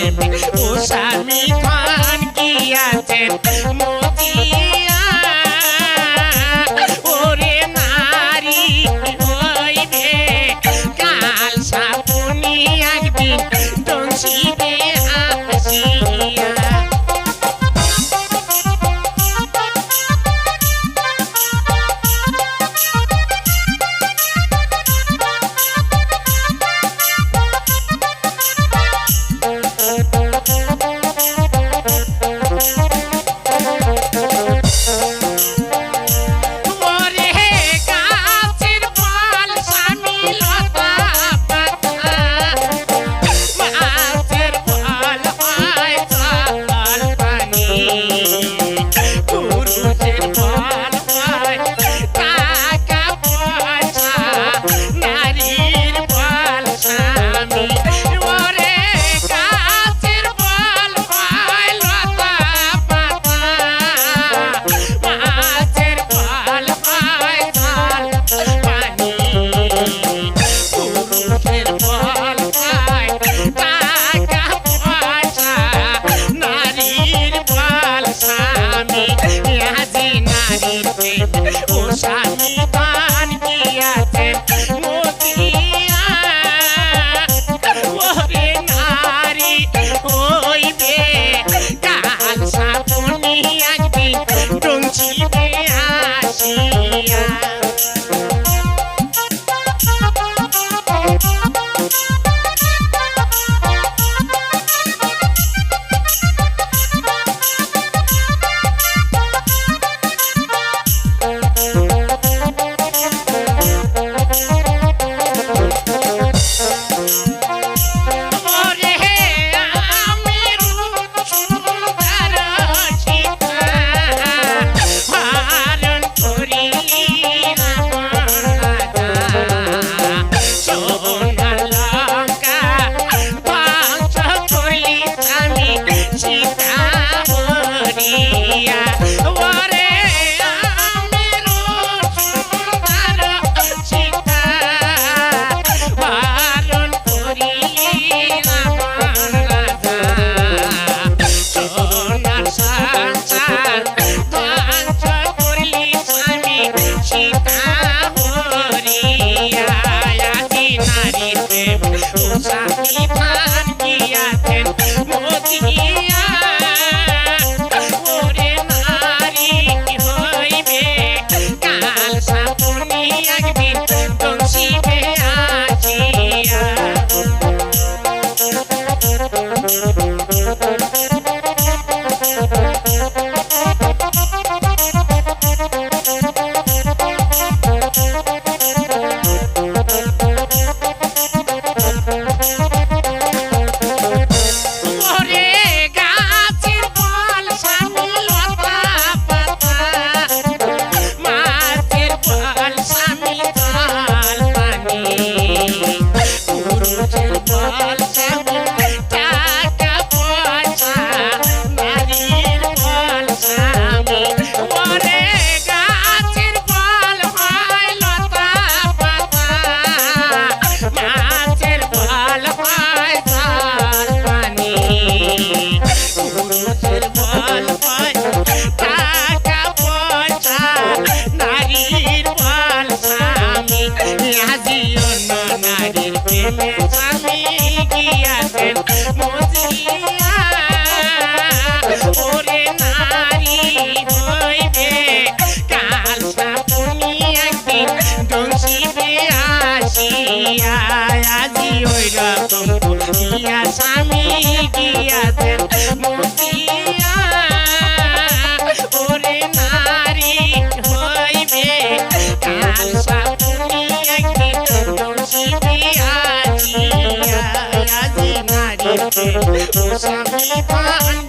আছেন। ও স্বামী খান কি আছেন? মতিয়া ওরে নারী হইবে। কাল সাপুনি একদিন দোষী ভাষা প্রেমে স্বামী গিয়াছেন ওরে নারী হইবে কাল সাপুনি একদিন দোষিবে আসিয়া আজি ওই রকম স্বামী গিয়াছেন মজিয়া স্বামী